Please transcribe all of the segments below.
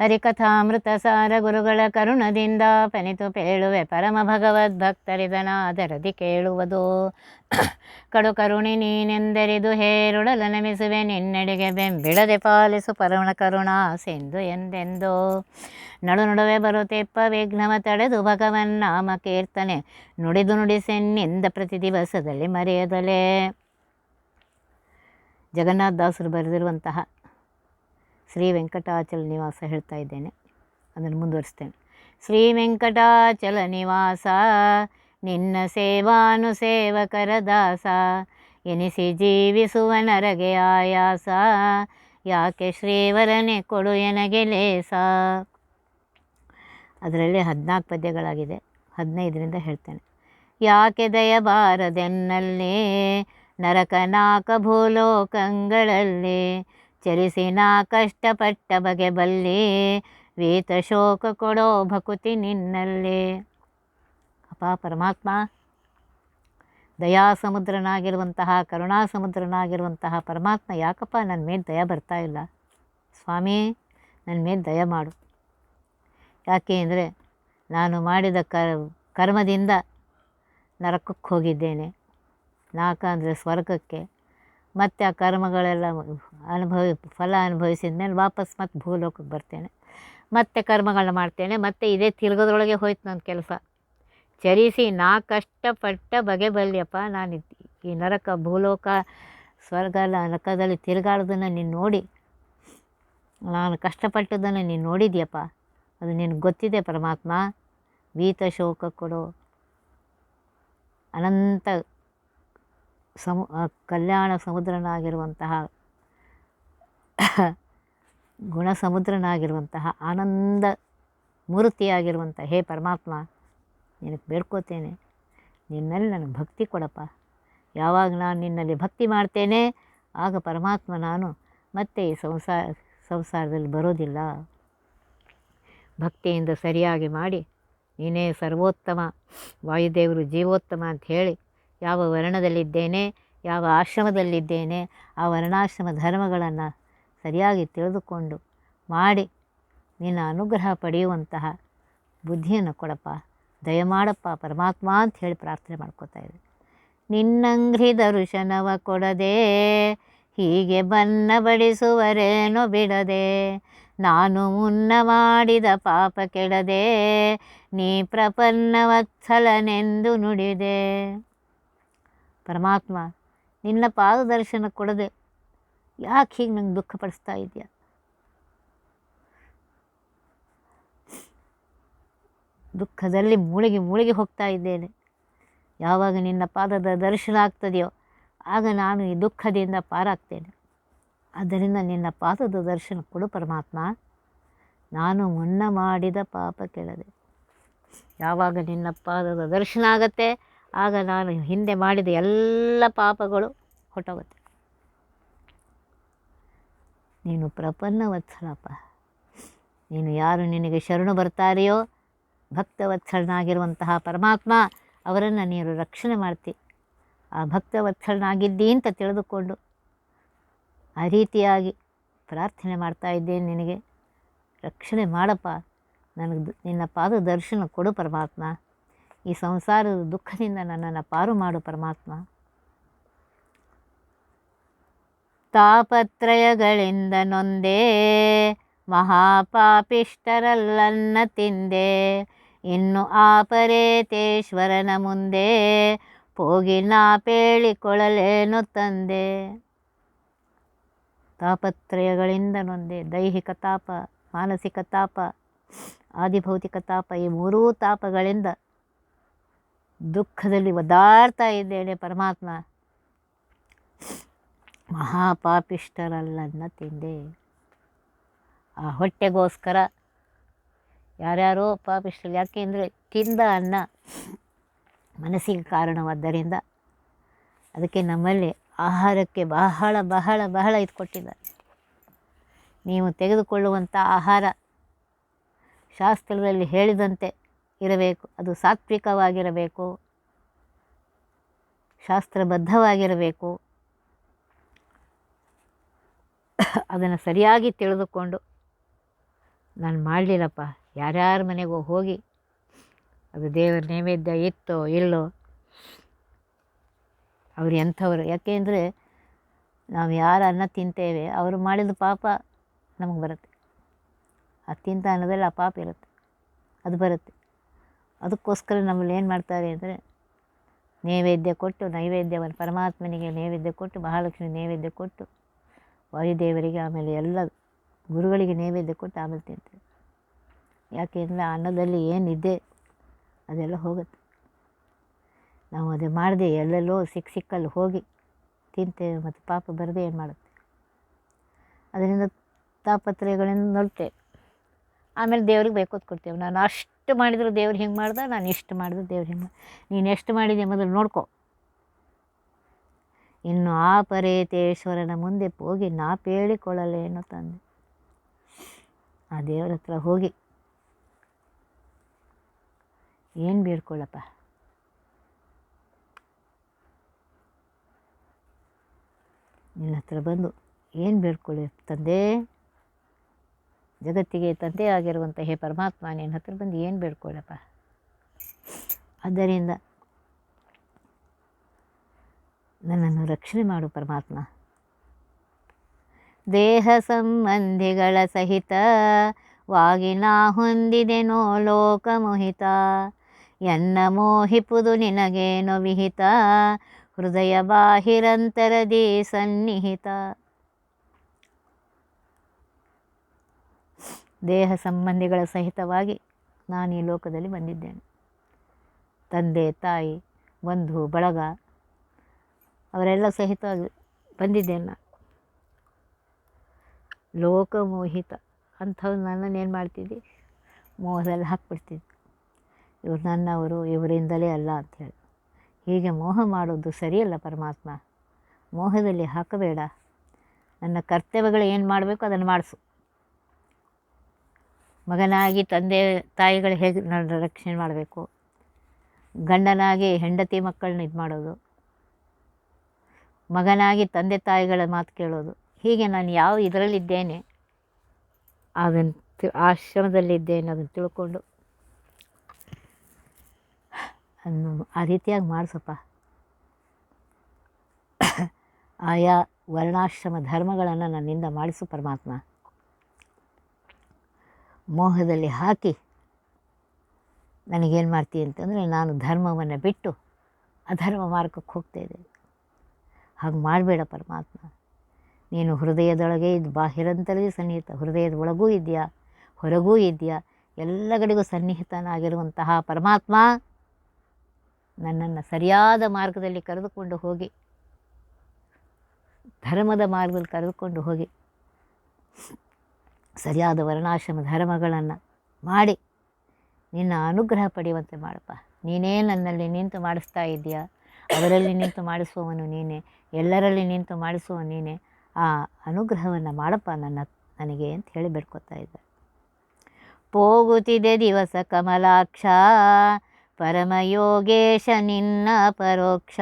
ಹರಿಕಥಾಮೃತ ಸಾರ ಗುರುಗಳ ಕರುಣದಿಂದ ಪನಿತು ಪೇಳುವೆ ಪರಮ ಭಗವದ್ ಭಕ್ತರಿದನ ಅದರದಿ ಕೇಳುವುದು. ಕಡು ಕರುಣಿ ನೀನೆಂದರಿದು ಹೇರುಳಲ ನಮಿಸುವೆ ನಿನ್ನೆಡೆಗೆ ಬೆಂಬಿಡದೆ ಪಾಲಿಸು ಪರಮ ಕರುಣಾ ಸಿಂಧು ಎಂದೆಂದು. ನಡು ನಡುವೆ ಬರುತ್ತೆಪ್ಪ ವಿಘ್ನವ ತಡೆದು ಭಗವನ್ ನಾಮ ಕೀರ್ತನೆ ನುಡಿದು ನುಡಿಸೆನ್ನಿಂದ ಪ್ರತಿ ದಿವಸದಲ್ಲಿ ಮರೆಯದಲೇ. ಜಗನ್ನಾಥ ದಾಸರು ಬರೆದಿರುವಂತಹ ಶ್ರೀ ವೆಂಕಟಾಚಲ ನಿವಾಸ ಹೇಳ್ತಾ ಇದ್ದೇನೆ. ಅದನ್ನು ಮುಂದುವರಿಸ್ತೇನೆ. ಶ್ರೀ ವೆಂಕಟಾಚಲ ನಿವಾಸ, ನಿನ್ನ ಸೇವಾನು ಸೇವಕರ ದಾಸ ಎನಿಸಿ ಜೀವಿಸುವ ನರಗೆ ಆಯಾಸ, ಯಾಕೆ ಶ್ರೀವರನೆ ಕೊಡು ಎನಗೆ ಲೇಸ. ಅದರಲ್ಲಿ ಹದಿನಾಲ್ಕು ಪದ್ಯಗಳಾಗಿದೆ. ಹದಿನೈದರಿಂದ ಹೇಳ್ತೇನೆ. ಯಾಕೆ ದಯಬಾರದೆನ್ನಲ್ಲಿ ನರಕನಾಕ ಭೂಲೋಕಂಗಳಲ್ಲಿ ಚಲಿಸಿ ನಾ ಕಷ್ಟಪಟ್ಟ ಬಗೆ ಬಲ್ಲಿ ವೀತ ಶೋಕ ಕೊಡೋ ಭಕುತಿ ನಿನ್ನಲ್ಲಿ. ಅಪ್ಪ, ಪರಮಾತ್ಮ ದಯಾ ಸಮುದ್ರನಾಗಿರುವಂತಹ ಕರುಣಾ ಸಮುದ್ರನಾಗಿರುವಂತಹ ಪರಮಾತ್ಮ ಯಾಕಪ್ಪ ನನ್ನ ಮೇಲೆ ದಯ ಬರ್ತಾ ಇಲ್ಲ? ಸ್ವಾಮಿ ನನ್ನ ಮೇಲೆ ದಯ ಮಾಡು. ಯಾಕೆ ಅಂದರೆ ನಾನು ಮಾಡಿದ ಕರ್, ಕರ್ಮದಿಂದ ನರಕಕ್ಕೆ ಹೋಗಿದ್ದೇನೆ. ನಾಕ ಅಂದರೆ ಸ್ವರ್ಗಕ್ಕೆ. ಮತ್ತು ಆ ಕರ್ಮಗಳೆಲ್ಲ ಅನುಭವಿ, ಫಲ ಅನುಭವಿಸಿದ ಮೇಲೆ ವಾಪಸ್ ಮತ್ತೆ ಭೂಲೋಕಕ್ಕೆ ಬರ್ತೇನೆ. ಮತ್ತೆ ಕರ್ಮಗಳನ್ನ ಮಾಡ್ತೇನೆ. ಮತ್ತು ಇದೇ ತಿರ್ಗೋದ್ರೊಳಗೆ ಹೋಯ್ತು ನನ್ನ ಕೆಲಸ. ಚರಿಸಿ ನಾ ಕಷ್ಟಪಟ್ಟ ಬಗೆ ಬಲ್ಲಿಯಪ್ಪ ನಾನು ಈ ನರಕ, ಭೂಲೋಕ, ಸ್ವರ್ಗ, ನರಕದಲ್ಲಿ ತಿರುಗಾಡೋದನ್ನು ನೀನು ನೋಡಿ. ನಾನು ಕಷ್ಟಪಟ್ಟದನ್ನು ನೀನು ನೋಡಿದ್ಯಪ್ಪ. ಅದು ನಿನಗೆ ಗೊತ್ತಿದೆ ಪರಮಾತ್ಮ. ವೀತ ಶೋಕ ಕೊಡು ಅನಂತ ಸಮು ಕಲ್ಯಾಣ ಸಮುದ್ರನಾಗಿರುವಂತಹ, ಗುಣ ಸಮುದ್ರನಾಗಿರುವಂತಹ, ಆನಂದ ಮೂರ್ತಿಯಾಗಿರುವಂಥ, ಹೇ ಪರಮಾತ್ಮ, ನಿನಗೆ ಬೇಡ್ಕೋತೇನೆ. ನಿನ್ನಲ್ಲಿ ನನಗೆ ಭಕ್ತಿ ಕೊಡಪ್ಪ. ಯಾವಾಗ ನಾನು ನಿನ್ನಲ್ಲಿ ಭಕ್ತಿ ಮಾಡ್ತೇನೆ, ಆಗ ಪರಮಾತ್ಮ ನಾನು ಮತ್ತೆ ಈ ಸಂಸಾರ, ಸಂಸಾರದಲ್ಲಿ ಬರೋದಿಲ್ಲ. ಭಕ್ತಿಯಿಂದ ಸರಿಯಾಗಿ ಮಾಡಿ, ನೀನೇ ಸರ್ವೋತ್ತಮ, ವಾಯುದೇವರು ಜೀವೋತ್ತಮ ಅಂತ ಹೇಳಿ ಯಾವ ವರ್ಣದಲ್ಲಿದ್ದೇನೆ, ಯಾವ ಆಶ್ರಮದಲ್ಲಿದ್ದೇನೆ, ಆ ವರ್ಣಾಶ್ರಮ ಧರ್ಮಗಳನ್ನು ಸರಿಯಾಗಿ ತಿಳಿದುಕೊಂಡು ಮಾಡಿ ನಿನ್ನ ಅನುಗ್ರಹ ಪಡೆಯುವಂತಹ ಬುದ್ಧಿಯನ್ನು ಕೊಡಪ್ಪ, ದಯಮಾಡಪ್ಪ, ಪರಮಾತ್ಮ ಅಂತ ಹೇಳಿ ಪ್ರಾರ್ಥನೆ ಮಾಡ್ಕೋತಾ ಇದ್ದೆ. ನಿನ್ನಂಗ್ರಿ ದರ್ಶನವ ಕೊಡದೆ, ಹೀಗೆ ಬನ್ನ ಬಡಿಸುವರೇನೋ ಬಿಡದೆ, ನಾನು ಮುನ್ನ ಮಾಡಿದ ಪಾಪ ಕೆಡದೆ, ನೀ ಪ್ರಪನ್ನವತ್ಸಲನೆಂದು ನುಡಿದೆ. ಪರಮಾತ್ಮ, ನಿನ್ನ ಪಾದದರ್ಶನ ಕೊಡದೆ ಯಾಕೆ ಹೀಗೆ ನಂಗೆ ದುಃಖ ಪಡಿಸ್ತಾ ಇದೆಯಾ ದುಃಖದಲ್ಲಿ ಮೂಳಿಗೆ ಮೂಳಿಗೆ ಹೋಗ್ತಾ ಇದ್ದೇನೆ. ಯಾವಾಗ ನಿನ್ನ ಪಾದದ ದರ್ಶನ ಆಗ್ತದೆಯೋ ಆಗ ನಾನು ಈ ದುಃಖದಿಂದ ಪಾರಾಗ್ತೇನೆ. ಆದ್ದರಿಂದ ನಿನ್ನ ಪಾದದ ದರ್ಶನ ಕೊಡು ಪರಮಾತ್ಮ. ನಾನು ಮುನ್ನ ಮಾಡಿದ ಪಾಪ ಕೆಳದೆ. ಯಾವಾಗ ನಿನ್ನ ಪಾದದ ದರ್ಶನ ಆಗತ್ತೆ ಆಗ ನಾನು ಹಿಂದೆ ಮಾಡಿದ ಎಲ್ಲ ಪಾಪಗಳು ಹೊಟ್ಟೋಗುತ್ತೆ. ನೀನು ಪ್ರಪನ್ನ ವತ್ಸಲಪ್ಪ ನೀನು ಯಾರು ನಿನಗೆ ಶರಣು ಬರ್ತಾರೆಯೋ, ಭಕ್ತವತ್ಸಲನಾಗಿರುವಂತಹ ಪರಮಾತ್ಮ ಅವರನ್ನು ನೀನು ರಕ್ಷಣೆ ಮಾಡ್ತಿ. ಆ ಭಕ್ತವತ್ಸಲನಾಗಿದ್ದಿ ಅಂತ ತಿಳಿದುಕೊಂಡು ಆ ರೀತಿಯಾಗಿ ಪ್ರಾರ್ಥನೆ ಮಾಡ್ತಾ ಇದ್ದೇನೆ ನಿನಗೆ. ರಕ್ಷಣೆ ಮಾಡಪ್ಪ. ನನಗೆ ನಿನ್ನ ಪಾದ ದರ್ಶನ ಕೊಡು ಪರಮಾತ್ಮ. ಈ ಸಂಸಾರದ ದುಃಖದಿಂದ ನನ್ನನ್ನು ಪಾರು ಮಾಡು ಪರಮಾತ್ಮ. ತಾಪತ್ರಯಗಳಿಂದ ನೊಂದೇ ಮಹಾಪಾಪಿಷ್ಟರಲ್ಲನ್ನ ತಿಂದೆ, ಇನ್ನು ಆಪರೇತೇಶ್ವರನ ಮುಂದೆ ಹೋಗಿ ನಾ ಪೇಳಿಕೊಳ್ಳಲೇನು ತಂದೆ. ತಾಪತ್ರಯಗಳಿಂದ ನೊಂದೆ, ದೈಹಿಕ ತಾಪ, ಮಾನಸಿಕ ತಾಪ, ಆದಿಭೌತಿಕ ತಾಪ, ಈ ಮೂರೂ ತಾಪಗಳಿಂದ ದುಃಖದಲ್ಲಿ ಒದ್ದಾಡ್ತಾ ಇದ್ದೇನೆ ಪರಮಾತ್ಮ, ಮಹಾಪಾಪಿಷ್ಠರಲ್ಲನ್ನು ತಿಂದೆ. ಆ ಹೊಟ್ಟೆಗೋಸ್ಕರ ಯಾರ್ಯಾರೋ ಪಾಪಿಷ್ಟರು ಯಾಕೆಂದರೆ ತಿಂದ ಅನ್ನ ಮನಸ್ಸಿಗೆ ಕಾರಣವಾದ್ದರಿಂದ ಅದಕ್ಕೆ ನಮ್ಮಲ್ಲಿ ಆಹಾರಕ್ಕೆ ಬಹಳ ಬಹಳ ಬಹಳ ಇದು ಕೊಟ್ಟಿದ್ದಾರೆ. ನೀವು ತೆಗೆದುಕೊಳ್ಳುವಂಥ ಆಹಾರ ಶಾಸ್ತ್ರದಲ್ಲಿ ಹೇಳಿದಂತೆ ಇರಬೇಕು. ಅದು ಸಾತ್ವಿಕವಾಗಿರಬೇಕು. ಶಾಸ್ತ್ರಬದ್ಧವಾಗಿರಬೇಕು. ಅದನ್ನು ಸರಿಯಾಗಿ ತಿಳಿದುಕೊಂಡು, ನಾನು ಮಾಡಲಿಲ್ಲಪ್ಪ. ಯಾರ್ಯಾರ ಮನೆಗೂ ಹೋಗಿ, ಅದು ದೇವರ ನೈವೇದ್ಯ ಇತ್ತೋ ಇಲ್ಲೋ, ಅವರು ಎಂಥವ್ರು. ಯಾಕೆಂದರೆ ನಾವು ಯಾರು ಅನ್ನ ತಿಂತೇವೆ, ಅವರು ಮಾಡಿದ ಪಾಪ ನಮಗೆ ಬರುತ್ತೆ. ಆ ತಿಂತ ಅನ್ನೋದ್ರಲ್ಲಿ ಆ ಪಾಪ ಇರುತ್ತೆ. ಅದು ಬರುತ್ತೆ. ಅದಕ್ಕೋಸ್ಕರ ನಮ್ಮಲ್ಲಿ ಏನು ಮಾಡ್ತಾರೆ ಅಂದರೆ ನೈವೇದ್ಯ ಕೊಟ್ಟು ನೈವೇದ್ಯವನ್ನು ಪರಮಾತ್ಮನಿಗೆ ನೈವೇದ್ಯ ಕೊಟ್ಟು ಮಹಾಲಕ್ಷ್ಮಿ ನೈವೇದ್ಯ ಕೊಟ್ಟು ವಾಯುದೇವರಿಗೆ ಆಮೇಲೆ ಎಲ್ಲ ಗುರುಗಳಿಗೆ ನೈವೇದ್ಯ ಕೊಟ್ಟು ಆಮೇಲೆ ತಿಂತಾರೆ. ಯಾಕೆಂದರೆ ಅನ್ನದಲ್ಲಿ ಏನಿದೆ ಅದೆಲ್ಲ ಹೋಗುತ್ತೆ. ನಾವು ಅದೇ ಮಾಡದೆ ಎಲ್ಲೆಲ್ಲೋ ಸಿಕ್ಕ ಸಿಕ್ಕಲ್ಲಿ ಹೋಗಿ ತಿಂತೇವೆ ಮತ್ತು ಪಾಪ ಬರದೆ ಏನು ಮಾಡುತ್ತೆ? ಅದರಿಂದ ತಾಪತ್ರಯಗಳನ್ನು ನೋಡ್ತೇವೆ ಆಮೇಲೆ ದೇವ್ರಿಗೆ ಬೇಕೋದು ಕೊಡ್ತೇವೆ. ನಾನು ಅಷ್ಟು ಮಾಡಿದ್ರು ದೇವ್ರು ಹಿಂಗೆ ಮಾಡ್ದೆ, ನಾನು ಇಷ್ಟು ಮಾಡಿದ್ರು ದೇವ್ರು ಹಿಂಗೆ ನೀನು ಎಷ್ಟು ಮಾಡಿದೆ ಮೊದಲು ನೋಡ್ಕೊ. ಇನ್ನು ಆ ಪರೇತೇಶ್ವರನ ಮುಂದೆ ಹೋಗಿ ನಾ ಪೇಳಿಕೊಳ್ಳಲೇನೋ ತಂದೆ. ಆ ದೇವ್ರ ಹತ್ರ ಹೋಗಿ. ಏನು ಬೇಡ್ಕೊಳ್ಳಪ್ಪ ನಿನ್ನ ಹತ್ರ ಬಂದು ಏನು ಬೇಡ್ಕೊಳ್ಳಿ ತಂದೆ? ಜಗತ್ತಿಗೆ ತಂದೆ ಆಗಿರುವಂಥ ಹೇ ಪರಮಾತ್ಮ, ನಿನ್ನ ಹತ್ತಿರ ಬಂದು ಏನು ಬೇಡ್ಕೊಳ್ಳಪ್ಪ ಆದ್ದರಿಂದ ನನ್ನನ್ನು ರಕ್ಷಣೆ ಮಾಡು ಪರಮಾತ್ಮ. ದೇಹ ಸಂಬಂಧಿಗಳ ಸಹಿತ ವಾಗಿನ ಹೊಂದಿದೆನೋ ಲೋಕಮೋಹಿತ ಎನ್ನ ಮೋಹಿಪುದು ನಿನಗೇನೋ ವಿಹಿತ. ಹೃದಯ ಬಾಹಿರಂತರದಿ ಸನ್ನಿಹಿತ. ದೇಹ ಸಂಬಂಧಿಗಳ ಸಹಿತವಾಗಿ ನಾನು ಈ ಲೋಕದಲ್ಲಿ ಬಂದಿದ್ದೇನೆ. ತಂದೆ, ತಾಯಿ, ಬಂಧು, ಬಳಗ, ಅವರೆಲ್ಲ ಸಹಿತ ಬಂದಿದ್ದೇನೆ ನಾನು. ಲೋಕಮೋಹಿತ ಅಂಥವ್ರು ನನ್ನನ್ನು ಏನು ಮಾಡ್ತಿದ್ದಿ? ಮೋಹದಲ್ಲಿ ಹಾಕ್ಬಿಡ್ತಿದ್ದೆ. ಇವರು ನನ್ನವರು, ಇವರಿಂದಲೇ ಅಲ್ಲ ಅಂಥೇಳಿ ಹೀಗೆ ಮೋಹ ಮಾಡೋದು ಸರಿಯಲ್ಲ ಪರಮಾತ್ಮ. ಮೋಹದಲ್ಲಿ ಹಾಕಬೇಡ. ನನ್ನ ಕರ್ತವ್ಯಗಳು ಏನು ಮಾಡಬೇಕು ಅದನ್ನು ಮಾಡಿಸು. ಮಗನಾಗಿ ತಂದೆ ತಾಯಿಗಳು ಹೇಗೆ ರಕ್ಷಣೆ ಮಾಡಬೇಕು? ಗಂಡನಾಗಿ ಹೆಂಡತಿ ಮಕ್ಕಳನ್ನ ಇದು ಮಾಡೋದು? ಮಗನಾಗಿ ತಂದೆ ತಾಯಿಗಳ ಮಾತು ಕೇಳೋದು? ಹೀಗೆ ನಾನು ಯಾವ ಇದರಲ್ಲಿದ್ದೇನೆ? ಅದನ್ನು ತಿ, ಆಶ್ರಮದಲ್ಲಿದ್ದೇನೆ ಅದನ್ನು ತಿಳ್ಕೊಂಡು. ಅನ್ನು ಆ ರೀತಿಯಾಗಿ ಮಾಡಿಸಪ್ಪ. ಆಯಾ ವರ್ಣಾಶ್ರಮ ಧರ್ಮಗಳನ್ನು ನನ್ನಿಂದ ಮಾಡಿಸು ಪರಮಾತ್ಮ. ಮೋಹದಲ್ಲಿ ಹಾಕಿ ನನಗೇನು ಮಾಡ್ತೀನಿ ಅಂತಂದರೆ ನಾನು ಧರ್ಮವನ್ನು ಬಿಟ್ಟು ಅಧರ್ಮ ಮಾರ್ಗಕ್ಕೆ ಹೋಗ್ತಾ ಹಾಗೆ ಮಾಡಬೇಡ ಪರಮಾತ್ಮ. ನೀನು ಹೃದಯದೊಳಗೆ ಇದು ಬಾಹಿರಂತರೇ ಸನ್ನಿಹಿತ, ಹೃದಯದ ಒಳಗೂ ಇದೆಯಾ, ಹೊರಗೂ ಇದೆಯಾ, ಎಲ್ಲ ಕಡೆಗೂ ಸನ್ನಿಹಿತನಾಗಿರುವಂತಹ ಪರಮಾತ್ಮ ನನ್ನನ್ನು ಸರಿಯಾದ ಮಾರ್ಗದಲ್ಲಿ ಕರೆದುಕೊಂಡು ಹೋಗಿ, ಧರ್ಮದ ಮಾರ್ಗದಲ್ಲಿ ಕರೆದುಕೊಂಡು ಹೋಗಿ ಸರಿಯಾದ ವರ್ಣಾಶ್ರಮ ಧರ್ಮಗಳನ್ನು ಮಾಡಿ ನಿನ್ನ ಅನುಗ್ರಹ ಪಡೆಯುವಂತೆ ಮಾಡಪ್ಪ. ನೀನೇ ನನ್ನಲ್ಲಿ ನಿಂತು ಮಾಡಿಸ್ತಾ ಇದೆಯಾ ಅವರಲ್ಲಿ ನಿಂತು ಮಾಡಿಸುವವನು ನೀನೇ. ಎಲ್ಲರಲ್ಲಿ ನಿಂತು ಮಾಡಿಸುವ ನೀನೇ. ಆ ಅನುಗ್ರಹವನ್ನು ಮಾಡಪ್ಪ ನನ್ನ, ನನಗೆ ಅಂತ ಹೇಳಿ ಬೇಡ್ಕೊತಾ ಇದ್ದೆ ಹೋಗುತ್ತಿದೆ ದಿವಸ ಕಮಲಾಕ್ಷ, ಪರಮಯೋಗೇಶ ನಿನ್ನ ಪರೋಕ್ಷ.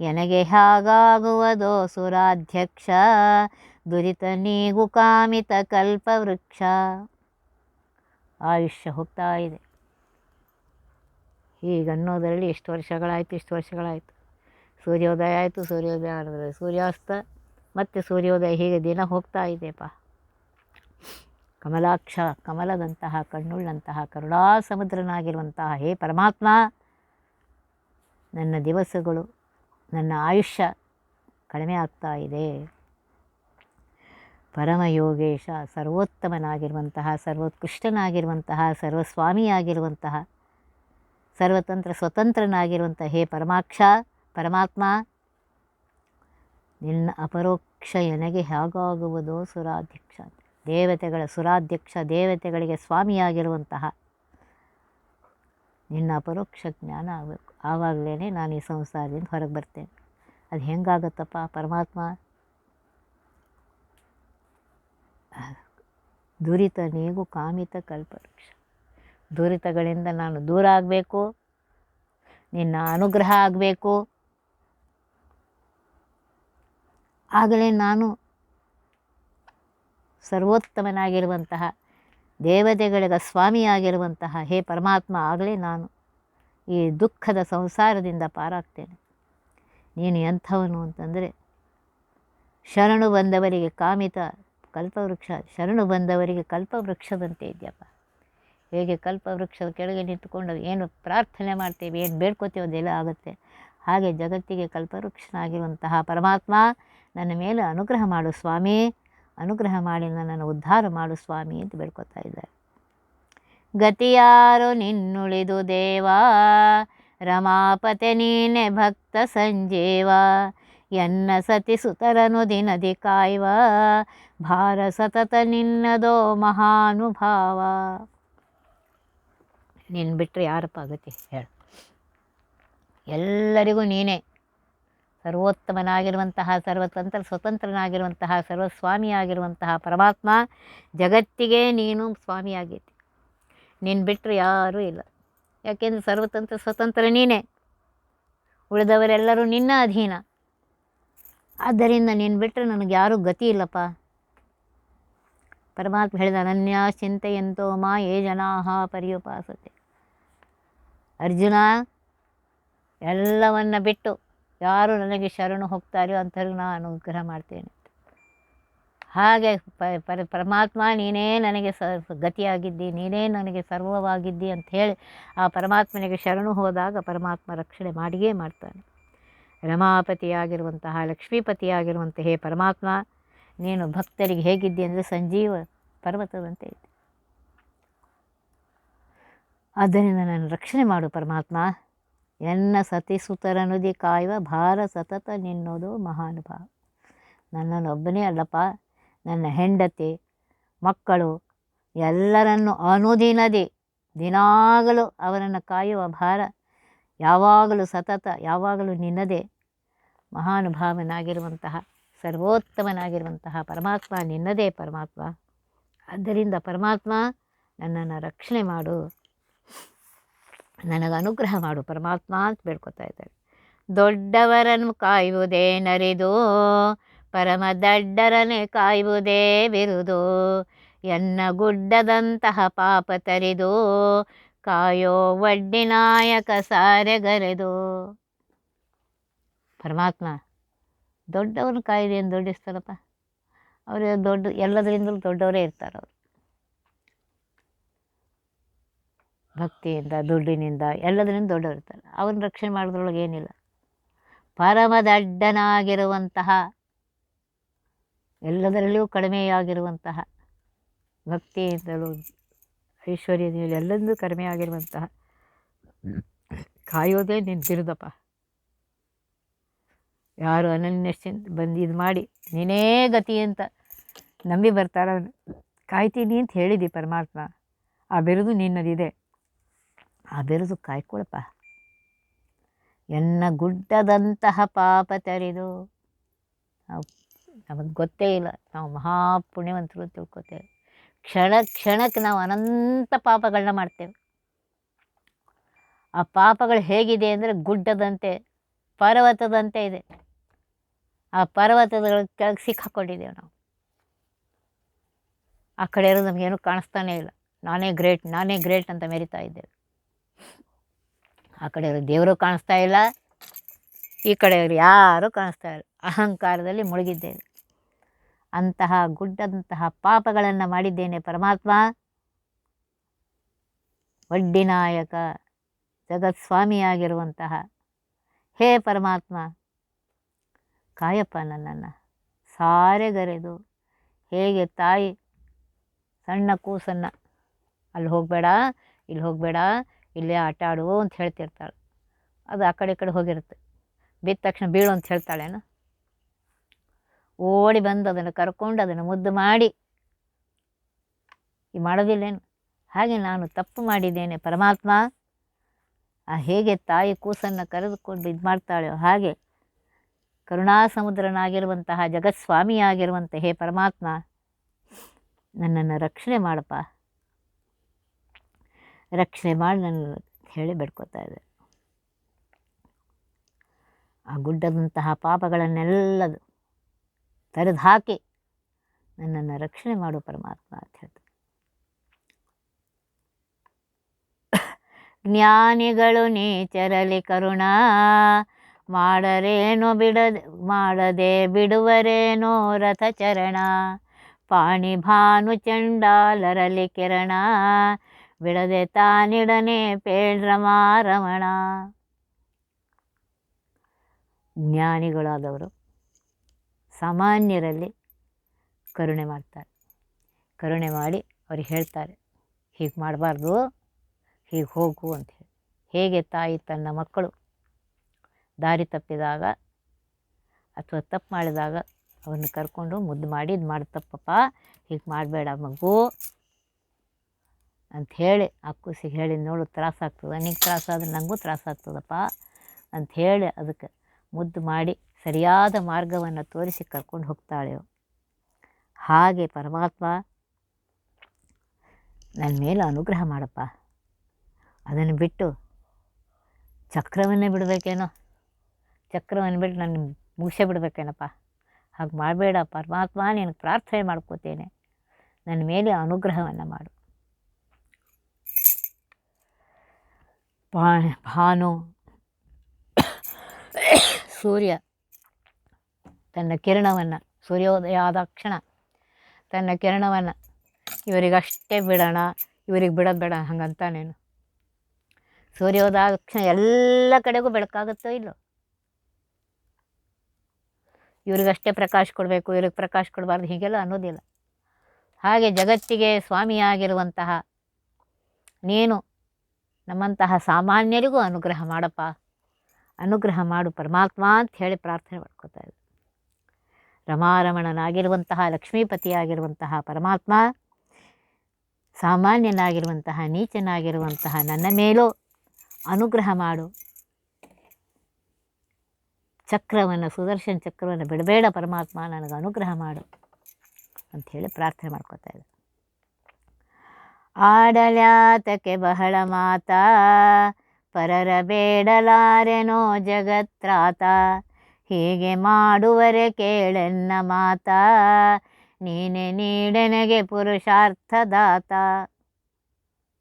ನನಗೆ ಹಾಗಾಗುವುದೋ ಸುರಾಧ್ಯಕ್ಷ ದುರಿತ ನೀಗು ಕಾಮಿತ ಕಲ್ಪವೃಕ್ಷ ಆಯುಷ್ಯ ಹೋಗ್ತಾ ಇದೆ. ಹೀಗನ್ನೋದರಲ್ಲಿ ಎಷ್ಟು ವರ್ಷಗಳಾಯಿತು, ಇಷ್ಟು ವರ್ಷಗಳಾಯಿತು. ಸೂರ್ಯೋದಯ ಆಯಿತು, ಸೂರ್ಯೋದಯ ಆನಂತರ ಸೂರ್ಯಾಸ್ತ, ಮತ್ತು ಸೂರ್ಯೋದಯ ಹೀಗೆ ದಿನ ಹೋಗ್ತಾ ಇದೆಯಪ್ಪ. ಕಮಲಾಕ್ಷ, ಕಮಲದಂತಹ, ಕಣ್ಣುಳ್ಳಂತಹ ಕರುಣಾ ಸಮುದ್ರನಾಗಿರುವಂತಹ ಹೇ ಪರಮಾತ್ಮ, ನನ್ನ ದಿವಸಗಳು, ನನ್ನ ಆಯುಷ್ಯ ಕಡಿಮೆ ಆಗ್ತಾ ಇದೆ. ಪರಮಯೋಗೇಶ, ಸರ್ವೋತ್ತಮನಾಗಿರುವಂತಹ, ಸರ್ವೋತ್ಕೃಷ್ಟನಾಗಿರುವಂತಹ, ಸರ್ವಸ್ವಾಮಿಯಾಗಿರುವಂತಹ, ಸರ್ವತಂತ್ರ ಸ್ವತಂತ್ರನಾಗಿರುವಂತಹ ಹೇ ಪರಮಾಕ್ಷ, ಪರಮಾತ್ಮ, ನಿನ್ನ ಅಪರೋಕ್ಷ ಎನಗೆ ಹೇಗಾಗುವುದೋ ಸುರಾಧ್ಯಕ್ಷ, ದೇವತೆಗಳ ಸುರಾಧ್ಯಕ್ಷ, ದೇವತೆಗಳಿಗೆ ಸ್ವಾಮಿಯಾಗಿರುವಂತಹ ನಿನ್ನ ಅಪರೋಕ್ಷ ಜ್ಞಾನ ಆಗಬೇಕು ಆವಾಗಲೇ ನಾನು ಈ ಸಂಸಾರದಿಂದ ಹೊರಗೆ ಬರ್ತೇನೆ. ಅದು ಹೆಂಗಾಗತ್ತಪ್ಪ ಪರಮಾತ್ಮ? ದುರಿತ ನೀಗು ಕಾಮಿತ ಕಲ್ಪವೃಕ್ಷ. ದುರಿತಗಳಿಂದ ನಾನು ದೂರ ಆಗಬೇಕು, ನಿನ್ನ ಅನುಗ್ರಹ ಆಗಬೇಕು. ಆಗಲೇ ನಾನು ಸರ್ವೋತ್ತಮನಾಗಿರುವಂತಹ, ದೇವತೆಗಳಿಗೆ ಸ್ವಾಮಿಯಾಗಿರುವಂತಹ ಹೇ ಪರಮಾತ್ಮ, ಆಗಲೇ ನಾನು ಈ ದುಃಖದ ಸಂಸಾರದಿಂದ ಪಾರಾಗ್ತೇನೆ. ನೀನು ಎಂಥವನು ಅಂತಂದರೆ, ಶರಣು ಬಂದವರಿಗೆ ಕಾಮಿತ ಕಲ್ಪವೃಕ್ಷ ಶರಣು ಬಂದವರಿಗೆ ಕಲ್ಪವೃಕ್ಷದಂತೆ ಇದೆಯಪ್ಪ. ಹೇಗೆ ಕಲ್ಪವೃಕ್ಷದ ಕೆಳಗೆ ನಿಂತುಕೊಂಡು ಏನು ಪ್ರಾರ್ಥನೆ ಮಾಡ್ತೀವಿ, ಏನು ಬೇಡ್ಕೋತೀವಿ ಅದೆಲ್ಲ ಆಗುತ್ತೆ. ಹಾಗೆ ಜಗತ್ತಿಗೆ ಕಲ್ಪವೃಕ್ಷನಾಗಿರುವಂತಹ ಪರಮಾತ್ಮ ನನ್ನ ಮೇಲೆ ಅನುಗ್ರಹ ಮಾಡು ಸ್ವಾಮಿ, ಅನುಗ್ರಹ ಮಾಡಿ ನನ್ನನ್ನು ಉದ್ಧಾರ ಮಾಡು ಸ್ವಾಮಿ ಅಂತ ಬೇಡ್ಕೋತಾ ಇದ್ದಾರೆ. ಗತಿಯಾರು ನಿನ್ನುಳಿದು ದೇವಾ, ರಮಾಪತೆ ನೀನೆ ಭಕ್ತ ಸಂಜೀವ ಎನ್ನ ಸತಿ ಸುತರನು ದಿನದಿ ಕಾಯುವ, ಭಾರ ಸತತ ನಿನ್ನದೋ ಮಹಾನುಭಾವ. ನೀನು ಬಿಟ್ಟರೆ ಯಾರಪ್ಪ ಆಗುತ್ತೆ ಹೇಳು. ಎಲ್ಲರಿಗೂ ನೀನೇ. ಸರ್ವೋತ್ತಮನಾಗಿರುವಂತಹ, ಸರ್ವತಂತ್ರ, ಸ್ವತಂತ್ರನಾಗಿರುವಂತಹ, ಸರ್ವಸ್ವಾಮಿಯಾಗಿರುವಂತಹ ಪರಮಾತ್ಮ, ಜಗತ್ತಿಗೆ ನೀನು ಸ್ವಾಮಿಯಾಗೈತಿ ನೀನು ಬಿಟ್ಟರೆ ಯಾರೂ ಇಲ್ಲ. ಯಾಕೆಂದರೆ ಸರ್ವತಂತ್ರ, ಸ್ವತಂತ್ರ ನೀನೇ. ಉಳಿದವರೆಲ್ಲರೂ ನಿನ್ನ ಅಧೀನ. ಆದ್ದರಿಂದ ನೀನು ಬಿಟ್ಟರೆ ನನಗೆ ಯಾರೂ ಗತಿ ಇಲ್ಲಪ್ಪ. ಪರಮಾತ್ಮ ಹೇಳಿದ ಅನನ್ಯ ಚಿಂತೆಯಂತೋ ಮಾ ಏ ಜನಾಹ ಪರ್ಯುಪಾಸತೆ. ಅರ್ಜುನ, ಎಲ್ಲವನ್ನ ಬಿಟ್ಟು ಯಾರು ನನಗೆ ಶರಣು ಹೋಗ್ತಾರೋ ಅಂಥವ್ರಿಗೆ ನಾನು ಅನುಗ್ರಹ ಮಾಡ್ತೇನೆ. ಹಾಗೆ ಪರಮಾತ್ಮ, ನೀನೇ ನನಗೆ ಸ, ಗತಿಯಾಗಿದ್ದಿ, ನೀನೇ ನನಗೆ ಸರ್ವವಾಗಿದ್ದಿ ಅಂತ ಹೇಳಿ ಆ ಪರಮಾತ್ಮನಿಗೆ ಶರಣು ಹೋದಾಗ ಪರಮಾತ್ಮ ರಕ್ಷಣೆ ಮಾಡಿಯೇ ಮಾಡ್ತಾನೆ. ರಮಾಪತಿಯಾಗಿರುವಂತಹ, ಲಕ್ಷ್ಮೀಪತಿಯಾಗಿರುವಂತಹ, ಹೇ ಪರಮಾತ್ಮ, ನೀನು ಭಕ್ತರಿಗೆ ಹೇಗಿದ್ದಿ ಅಂದರೆ ಸಂಜೀವ ಪರ್ವತದಂತೆ ಇದ್ದೆ ಆದ್ದರಿಂದ ನಾನು ರಕ್ಷಣೆ ಮಾಡು ಪರಮಾತ್ಮ. ಎನ್ನ ಸತಿ ಸುತರನುದಿ ಕಾಯುವ, ಭಾರ ಸತತ ನಿನ್ನೋದು ಮಹಾನುಭಾವ. ನನ್ನನ್ನೊಬ್ಬನೇ ಅಲ್ಲಪ್ಪ, ನನ್ನ ಹೆಂಡತಿ, ಮಕ್ಕಳು, ಎಲ್ಲರನ್ನು ಅನುದಿನದಿ ದಿನಾಗಲೂ ಅವರನ್ನು ಕಾಯುವ ಭಾರ ಯಾವಾಗಲೂ ಸತತ, ಯಾವಾಗಲೂ ನಿನ್ನದೇ ಮಹಾನುಭಾವನಾಗಿರುವಂತಹ, ಸರ್ವೋತ್ತಮನಾಗಿರುವಂತಹ ಪರಮಾತ್ಮ ನಿನ್ನದೇ ಪರಮಾತ್ಮ. ಆದ್ದರಿಂದ ಪರಮಾತ್ಮ ನನ್ನನ್ನು ರಕ್ಷಣೆ ಮಾಡು. ನನಗೆ ಅನುಗ್ರಹ ಮಾಡು. ಪರಮಾತ್ಮ ಅಂತ ಬೇಡ್ಕೊತಾ ಇದ್ದಾರೆ. ದೊಡ್ಡವರನ್ನು ಕಾಯುವುದೇ ನರಿದು, ಪರಮ ದಡ್ಡರನೇ ಕಾಯುವುದೇ ಬಿರುದು. ಎನ್ನ ಗುಡ್ಡದಂತಹ ಪಾಪ ತರಿದು ಕಾಯೋ ವಡ್ಡಿ ನಾಯಕ ಸಾರೆಗರೆದು ಪರಮಾತ್ಮ ದೊಡ್ಡವ್ರನ್ನ ಕಾಯ್ದೆ ಏನು ದೊಡ್ಡಿಸ್ತಾರಪ್ಪ ಅವರು ದೊಡ್ಡ, ಎಲ್ಲದರಿಂದಲೂ ದೊಡ್ಡವರೇ ಇರ್ತಾರೆ ಅವರು. ಭಕ್ತಿಯಿಂದ, ದುಡ್ಡಿನಿಂದ ಎಲ್ಲದರಿಂದ ದೊಡ್ಡವರು ಇರ್ತಾರೆ. ಅವ್ರನ್ನ ರಕ್ಷಣೆ ಮಾಡೋದ್ರೊಳಗೆ ಏನಿಲ್ಲ. ಪರಮದಡ್ಡನಾಗಿರುವಂತಹ ಎಲ್ಲದರಲ್ಲಿಯೂ ಕಡಿಮೆಯಾಗಿರುವಂತಹ ಭಕ್ತಿಯಿಂದಲೂ ಐಶ್ವರ್ಯದಿಂದ ಎಲ್ಲದೂ ಕಡಿಮೆ ಆಗಿರುವಂತಹ ಕಾಯೋದೇ ನಿಂತಿರುದಪ್ಪ ಯಾರು ಅನನ್ಯ ಚಿಂತ ಬಂದು ಇದು ಮಾಡಿ, ನೀನೇ ಗತಿ ಅಂತ ನಂಬಿ ಬರ್ತಾರ ಕಾಯ್ತೀನಿ ಅಂತ ಹೇಳಿದಿ ಪರಮಾತ್ಮ. ಆ ಬಿರುದು ನಿನ್ನದಿದೆ. ಆ ಬಿರುದು ಕಾಯ್ಕೊಳಪ್ಪ. ಎನ್ನ ಗುಡ್ಡದಂತಹ ಪಾಪ ತರಿದು ನಾವು, ನಮಗೆ ಗೊತ್ತೇ ಇಲ್ಲ. ನಾವು ಮಹಾಪುಣ್ಯವಂತರು ತಿಳ್ಕೊತೇವೆ. ಕ್ಷಣ ಕ್ಷಣಕ್ಕೆ ನಾವು ಅನಂತ ಪಾಪಗಳನ್ನ ಮಾಡ್ತೇವೆ. ಆ ಪಾಪಗಳು ಹೇಗಿದೆ ಅಂದರೆ ಗುಡ್ಡದಂತೆ, ಪರ್ವತದಂತೆ ಇದೆ. ಆ ಪರ್ವತದ ಕೆಳಗೆ ಸಿಕ್ಕಾಕೊಂಡಿದ್ದೇವೆ ನಾವು. ಆ ಕಡೆ ಇರೋದು ನಮಗೇನು ಕಾಣಿಸ್ತಾನೇ ಇಲ್ಲ. ನಾನೇ ಗ್ರೇಟ್ ನಾನೇ ಗ್ರೇಟ್ ಅಂತ ಮೆರಿತಾ ಇದ್ದೇವೆ. ಆ ಕಡೆ ಇರೋ ದೇವರು ಕಾಣಿಸ್ತಾ ಇಲ್ಲ, ಈ ಕಡೆ ಇವರು ಯಾರೂ ಕಾಣಿಸ್ತಾ ಇಲ್ಲ. ಅಹಂಕಾರದಲ್ಲಿ ಮುಳುಗಿದ್ದೇವೆ. ಅಂತಹ ಗುಡ್ಡಂತಹ ಪಾಪಗಳನ್ನು ಮಾಡಿದ್ದೇನೆ ಪರಮಾತ್ಮ. ವಡ್ಡಿ ನಾಯಕ ಜಗತ್ಸ್ವಾಮಿಯಾಗಿರುವಂತಹ ಹೇ ಪರಮಾತ್ಮ, ಕಾಯಪ್ಪ ನನ್ನನ್ನು. ಸಾರೆಗರೆದು ಹೇಗೆ ತಾಯಿ ಸಣ್ಣ ಕೂಸನ್ನು, ಅಲ್ಲಿ ಹೋಗಬೇಡ, ಇಲ್ಲಿ ಹೋಗಬೇಡ, ಇಲ್ಲೇ ಆಟ ಆಡು ಅಂತ ಹೇಳ್ತಿರ್ತಾಳೆ. ಅದು ಆ ಕಡೆ ಈ ಕಡೆ ಹೋಗಿರುತ್ತೆ. ಬಿದ್ದ ತಕ್ಷಣ ಬೀಳು ಅಂತ ಹೇಳ್ತಾಳೇನು. ಓಡಿ ಬಂದು ಅದನ್ನು ಕರ್ಕೊಂಡು ಅದನ್ನು ಮುದ್ದು ಮಾಡಿ, ಈ ಮಾಡೋದಿಲ್ಲೇನು? ಹಾಗೆ ನಾನು ತಪ್ಪು ಮಾಡಿದ್ದೇನೆ, ಪರಮಾತ್ಮ. ಆ ಹೇಗೆ ತಾಯಿ ಕೂಸನ್ನು ಕರೆದುಕೊಂಡು ಇದು ಮಾಡ್ತಾಳೆಯೋ ಹಾಗೆ ಕರುಣಾ ಸಮುದ್ರನಾಗಿರುವಂತಹ ಜಗತ್ಸ್ವಾಮಿಯಾಗಿರುವಂಥ ಹೇ ಪರಮಾತ್ಮ, ನನ್ನನ್ನು ರಕ್ಷಣೆ ಮಾಡಪ್ಪ. ರಕ್ಷಣೆ ಮಾಡಿ ನನ್ನ ಹೇಳಿ ಬೇಡ್ಕೋತಾ ಇದೆ ಆ ಗುಡ್ಡದಂತಹ ಪಾಪಗಳನ್ನೆಲ್ಲದು ತೆರೆದು ಹಾಕಿ ನನ್ನನ್ನು ರಕ್ಷಣೆ ಮಾಡು ಪರಮಾತ್ಮ ಅಂತ ಹೇಳ್ತಾರೆ. ಜ್ಞಾನಿಗಳು ನೀಚರಲಿ ಕರುಣಾ ಮಾಡರೇನೋ ಬಿಡದೆ, ಮಾಡದೆ ಬಿಡುವರೇನೋ ರಥ ಚರಣ ಪಾಣಿ ಭಾನು ಚಂಡಾಲರಲಿ ಕಿರಣ, ಬಿಡದೆ ತಾನಿಡನೆ ಪೇಳ್ರಮಾರಮಣ ಜ್ಞಾನಿಗಳಾದವರು ಸಾಮಾನ್ಯರಲ್ಲಿ ಕರುಣೆ ಮಾಡ್ತಾರೆ. ಕರುಣೆ ಮಾಡಿ ಅವ್ರಿಗೆ ಹೇಳ್ತಾರೆ, ಹೀಗೆ ಮಾಡಬಾರ್ದು, ಹೀಗೆ ಹೋಗು ಅಂತ ಹೇಳಿ. ಹೇಗೆ ತಾಯಿ ತನ್ನ ಮಕ್ಕಳು ದಾರಿ ತಪ್ಪಿದಾಗ ಅಥವಾ ತಪ್ಪು ಮಾಡಿದಾಗ ಅವನ್ನ ಕರ್ಕೊಂಡು ಮುದ್ದು ಮಾಡಿ, ಇದು ಮಾಡಿ ತಪ್ಪಪ್ಪ, ಹೀಗೆ ಮಾಡಬೇಡ ಮಗು ಅಂಥೇಳಿ ಆ ಕೂಸಿಗೆ ಹೇಳಿ ನೋಡು ತ್ರಾಸಾಗ್ತದೆ, ನಿಂಗೆ ತ್ರಾಸಾದ್ರೆ ನನಗೂ ತ್ರಾಸಾಗ್ತದಪ್ಪ ಅಂಥೇಳಿ ಅದಕ್ಕೆ ಮುದ್ದು ಮಾಡಿ ಸರಿಯಾದ ಮಾರ್ಗವನ್ನು ತೋರಿಸಿ ಕರ್ಕೊಂಡು ಹೋಗ್ತಾಳೆ ಹಾಗೆ ಪರಮಾತ್ಮ ನನ್ನ ಮೇಲೆ ಅನುಗ್ರಹ ಮಾಡಪ್ಪ. ಅದನ್ನು ಬಿಟ್ಟು ಚಕ್ರವನ್ನೇ ಬಿಡಬೇಕೇನೋ? ಚಕ್ರವನ್ನು ಬಿಟ್ಟು ನನ್ನ ಮುಗಿಸೇ ಬಿಡಬೇಕೇನಪ್ಪ? ಹಾಗೆ ಮಾಡಬೇಡ, ಪರಮಾತ್ಮ ನಿನಗೆ ಪ್ರಾರ್ಥನೆ ಮಾಡ್ಕೋತೇನೆ. ನನ್ನ ಮೇಲೆ ಅನುಗ್ರಹವನ್ನು ಮಾಡು. ಭಾನು, ಸೂರ್ಯ. ತನ್ನ ಕಿರಣವನ್ನು ಸೂರ್ಯೋದಯ ಆದ ಕ್ಷಣ ತನ್ನ ಕಿರಣವನ್ನು, ಇವರಿಗಷ್ಟೇ ಬಿಡೋಣ, ಇವ್ರಿಗೆ ಬಿಡೋದು ಬೇಡ ಹಂಗಂತಾನೇನು ಸೂರ್ಯೋದಯ ಆದ ಕ್ಷಣ ಎಲ್ಲ ಕಡೆಗೂ ಬೆಳಕಾಗುತ್ತೋ ಇಲ್ಲೋ? ಇವ್ರಿಗಷ್ಟೇ ಪ್ರಕಾಶ ಕೊಡಬೇಕು, ಇವ್ರಿಗೆ ಪ್ರಕಾಶ ಕೊಡಬಾರ್ದು ಹೀಗೆಲ್ಲ ಅನ್ನೋದಿಲ್ಲ. ಹಾಗೆ ಜಗತ್ತಿಗೆ ಸ್ವಾಮಿಯಾಗಿರುವಂತಹ ನೀನು ನಮ್ಮಂತಹ ಸಾಮಾನ್ಯರಿಗೂ ಅನುಗ್ರಹ ಮಾಡಪ್ಪ. ಅನುಗ್ರಹ ಮಾಡು, ಪರಮಾತ್ಮ ಅಂತ ಹೇಳಿ ಪ್ರಾರ್ಥನೆ ಮಾಡ್ಕೋತಾ ಇದ್ದರು ರಮಾರಮಣನಾಗಿರುವಂತಹ, ಲಕ್ಷ್ಮೀಪತಿಯಾಗಿರುವಂತಹ ಪರಮಾತ್ಮ, ಸಾಮಾನ್ಯನಾಗಿರುವಂತಹ, ನೀಚನಾಗಿರುವಂತಹ, ನನ್ನ ಮೇಲೂ ಅನುಗ್ರಹ ಮಾಡು. ಚಕ್ರವನ್ನು, ಸುದರ್ಶನ ಚಕ್ರವನ್ನು ಬಿಡಬೇಡ ಪರಮಾತ್ಮ, ನನಗೆ ಅನುಗ್ರಹ ಮಾಡು ಅಂಥೇಳಿ ಪ್ರಾರ್ಥನೆ ಮಾಡ್ಕೋತಾ ಇದ್ದರು. ಆಡಲ್ಯಾತಕ್ಕೆ ಬಹಳ ಮಾತಾ, ಪರರ ಬೇಡಲಾರೆನೋ ಜಗತ್ರಾತ ಹೀಗೆ ಮಾಡುವರೆ ಕೇಳೆನ್ನ ಮಾತಾ? ನೀನೆ ನೀಡೆನಗೆ ಪುರುಷಾರ್ಥದಾತ?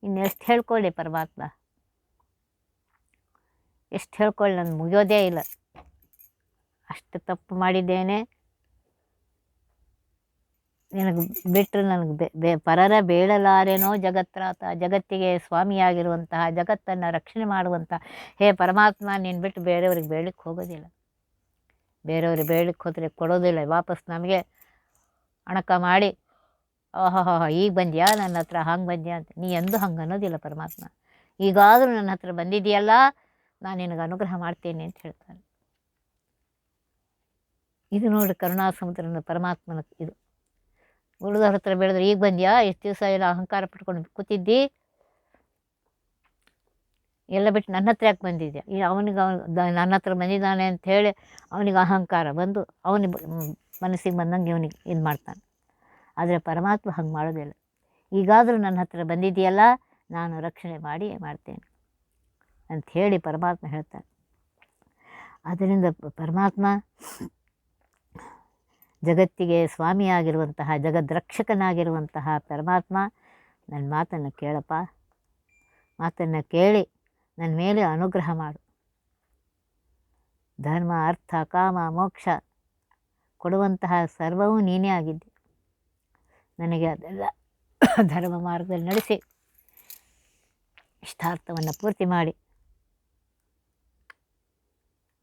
ಇನ್ನೆಷ್ಟು ಹೇಳ್ಕೊಳ್ಳಿ ಪರಮಾತ್ಮ. ಎಷ್ಟು ಹೇಳ್ಕೊಳ್ಳಿ ನಾನು ಮುಗಿಯೋದೇ ಇಲ್ಲ. ಅಷ್ಟು ತಪ್ಪು ಮಾಡಿದ್ದೇನೆ. ನಿನಗೆ ಬಿಟ್ಟರೆ ನನಗೆ ಬೆ ಬೆ, ಪರರ ಬೇಳಲಾರೇನೋ ಜಗತ್ರಾತ, ಜಗತ್ತಿಗೆ ಸ್ವಾಮಿಯಾಗಿರುವಂತಹ, ಜಗತ್ತನ್ನು ರಕ್ಷಣೆ ಮಾಡುವಂತಹ. ಹೇ ಪರಮಾತ್ಮ, ನೀನು ಬಿಟ್ಟು ಬೇರೆಯವ್ರಿಗೆ ಬೇಳಕ್ಕೆ ಹೋಗೋದಿಲ್ಲ. ಬೇರೆಯವ್ರಿಗೆ ಬೇಡಕ್ಕೆ ಹೋದರೆ ಕೊಡೋದಿಲ್ಲ, ವಾಪಸ್ ನಮಗೆ ಅಣಕ ಮಾಡಿ ಓಹೋ ಈಗ ಬಂದ್ಯಾ? ನನ್ನ ಹತ್ರ ಹಂಗೆ ಬಂದ್ಯಾ? ಅಂತ. ನೀ ಎಂದೂ ಹಂಗೆ ಅನ್ನೋದಿಲ್ಲ ಪರಮಾತ್ಮ. ಈಗಾದರೂ ನನ್ನ ಹತ್ರ ಬಂದಿದೆಯಲ್ಲ, ನಾನು ನಿನಗೆ ಅನುಗ್ರಹ ಮಾಡ್ತೇನೆ ಅಂತ ಹೇಳ್ತಾನೆ. ಇದು ನೋಡಿ ಕರುಣಾ ಸಮುದ್ರನ ಪರಮಾತ್ಮನ ಇದು. ಉಳಿದವ್ರ ಹತ್ರ ಬೆಳೆದ್ರೆ ಈಗ ಬಂದ್ಯಾ? ಎಷ್ಟು ದಿವಸ ಎಲ್ಲ ಅಹಂಕಾರ ಪಟ್ಕೊಂಡು ಕೂತಿದ್ದಿ? ಎಲ್ಲ ಬಿಟ್ಟು ನನ್ನ ಹತ್ರ ಯಾಕೆ ಬಂದಿದ್ಯಾ? ಈ ಅವನಿಗೆ ಅವನು ನನ್ನ ಹತ್ರ ಬಂದಿದ್ದಾನೆ ಅಂತ ಹೇಳಿ ಅವನಿಗೆ ಅಹಂಕಾರ ಬಂದು ಅವನಿಗೆ ಮನಸ್ಸಿಗೆ ಬಂದಂಗೆ ಇವನಿಗೆ ಇದು ಮಾಡ್ತಾನೆ. ಆದರೆ ಪರಮಾತ್ಮ ಹಂಗೆ ಮಾಡೋದಿಲ್ಲ. ಈಗಾದರೂ ನನ್ನ ಹತ್ರ ಬಂದಿದೆಯಲ್ಲ, ನಾನು ರಕ್ಷಣೆ ಮಾಡಿ ಮಾಡ್ತೇನೆ ಅಂಥೇಳಿ ಪರಮಾತ್ಮ ಹೇಳ್ತಾನೆ. ಅದರಿಂದ ಪರಮಾತ್ಮ ಜಗತ್ತಿಗೆ ಸ್ವಾಮಿಯಾಗಿರುವಂತಹ, ಜಗದ್ರಕ್ಷಕನಾಗಿರುವಂತಹ ಪರಮಾತ್ಮ ನನ್ನ ಮಾತನ್ನು ಕೇಳಪ್ಪ. ಮಾತನ್ನು ಕೇಳಿ ನನ್ನ ಮೇಲೆ ಅನುಗ್ರಹ ಮಾಡು. ಧರ್ಮ, ಅರ್ಥ, ಕಾಮ, ಮೋಕ್ಷ ಕೊಡುವಂತಹ ಸರ್ವವೂ ನೀನೇ ಆಗಿದ್ದೆ. ನನಗೆ ಅದೆಲ್ಲ ಧರ್ಮ ಮಾರ್ಗದಲ್ಲಿ ನಡೆಸಿ ಇಷ್ಟಾರ್ಥವನ್ನು ಪೂರ್ತಿ ಮಾಡಿ.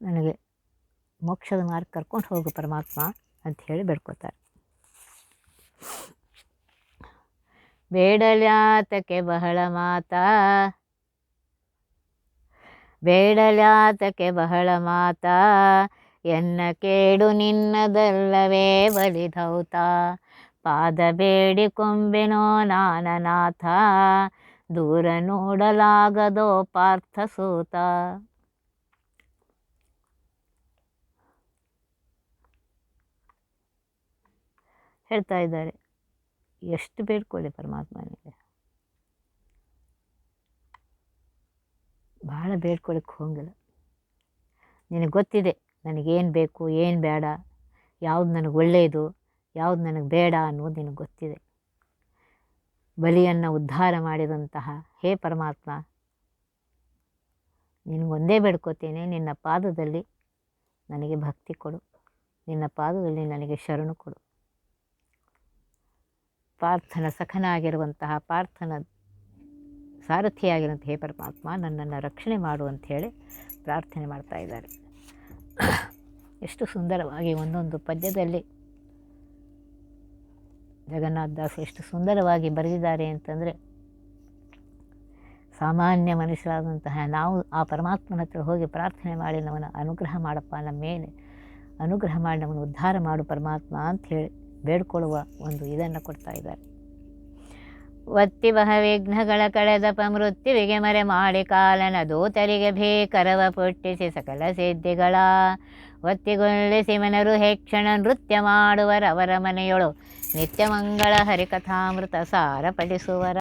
ನನಗೆ ಮೋಕ್ಷದ ಮಾರ್ಗ ಕರ್ಕೊಂಡು ಹೋಗು ಪರಮಾತ್ಮ ಅಂತ ಹೇಳಿ ಬೇಡ್ಕೋತಾರೆ. ಬೇಡಲ್ಯಾತಕ್ಕೆ ಬಹಳ ಮಾತಾ ಬೇಡಲ್ಯಾತಕ್ಕೆ ಬಹಳ ಮಾತಾ. ಎನ್ನ ಕೇಡು ನಿನ್ನದಲ್ಲವೇ ಬಲಿಧೌತ. ಪಾದ ಬೇಡಿಕೊಂಬೆನೋ ನಾನನಾಥ. ದೂರ ನೋಡಲಾಗದೋ ಪಾರ್ಥ ಸೂತ. ಹೇಳ್ತಾ ಇದ್ದಾರೆ. ಎಷ್ಟು ಬೇಡ್ಕೊಳ್ಳಿ ಪರಮಾತ್ಮನಿಗೆ. ಭಾಳ ಬೇಡ್ಕೊಳಕ್ಕೆ ಹೋಗಿಲ್ಲ. ನಿನಗೆ ಗೊತ್ತಿದೆ ನನಗೇನು ಬೇಕು, ಏನು ಬೇಡ, ಯಾವ್ದು ನನಗೆ ಒಳ್ಳೆಯದು ಯಾವ್ದು ನನಗೆ ಬೇಡ ಅನ್ನೋದು ನಿನಗೆ ಗೊತ್ತಿದೆ. ಬಲಿಯನ್ನು ಉದ್ಧಾರ ಮಾಡಿದಂತಹ ಹೇ ಪರಮಾತ್ಮ ನಿನಗೊಂದೇ ಬೇಡ್ಕೋತೀನಿ, ನಿನ್ನ ಪಾದದಲ್ಲಿ ನನಗೆ ಭಕ್ತಿ ಕೊಡು, ನಿನ್ನ ಪಾದದಲ್ಲಿ ನನಗೆ ಶರಣು ಕೊಡು. ಪಾರ್ಥನ ಸಖನಾಗಿರುವಂತಹ ಪಾರ್ಥನ ಸಾರಥಿಯಾಗಿರುವಂಥ ಹೇ ಪರಮಾತ್ಮ ನನ್ನನ್ನು ರಕ್ಷಣೆ ಮಾಡು ಅಂಥೇಳಿ ಪ್ರಾರ್ಥನೆ ಮಾಡ್ತಾ ಇದ್ದಾರೆ. ಎಷ್ಟು ಸುಂದರವಾಗಿ ಒಂದೊಂದು ಪದ್ಯದಲ್ಲಿ ಜಗನ್ನಾಥ ದಾಸ್ ಎಷ್ಟು ಸುಂದರವಾಗಿ ಬರೆದಿದ್ದಾರೆ ಅಂತಂದರೆ, ಸಾಮಾನ್ಯ ಮನುಷ್ಯರಾದಂತಹ ನಾವು ಆ ಪರಮಾತ್ಮನ ಹತ್ರ ಹೋಗಿ ಪ್ರಾರ್ಥನೆ ಮಾಡಿ ನಮ್ಮನ್ನು ಅನುಗ್ರಹ ಮಾಡಪ್ಪ, ನಮ್ಮ ಮೇಲೆ ಅನುಗ್ರಹ ಮಾಡಿ ನಮ್ಮನ್ನು ಉದ್ಧಾರ ಮಾಡು ಪರಮಾತ್ಮ ಅಂತ ಹೇಳಿ ಬೇಡ್ಕೊಳ್ಳುವ ಒಂದು ಇದನ್ನು ಕೊಡ್ತಾ ಇದ್ದಾರೆ. ಒತ್ತಿ ಬಹ ವಿಘ್ನಗಳ ಕಳೆದ ಮೃತ್ಯುವಿಗೆ ಮರೆ ಮಾಡಿ ಕಾಲನ ದೂತರಿಗೆ ಭೇಕರವ ಪುಟ್ಟಿಸಿ ಸಕಲ ಸಿದ್ಧಿಗಳ. ಒತ್ತಿಗೊಳ್ಳಿಸಿ ಮನರು ಹೆಕ್ಷಣ ನೃತ್ಯ ಮಾಡುವರವರ ಮನೆಯೊಳು ನಿತ್ಯ ಮಂಗಳ ಹರಿಕಥಾಮೃತ ಸಾರ ಪಡಿಸುವರ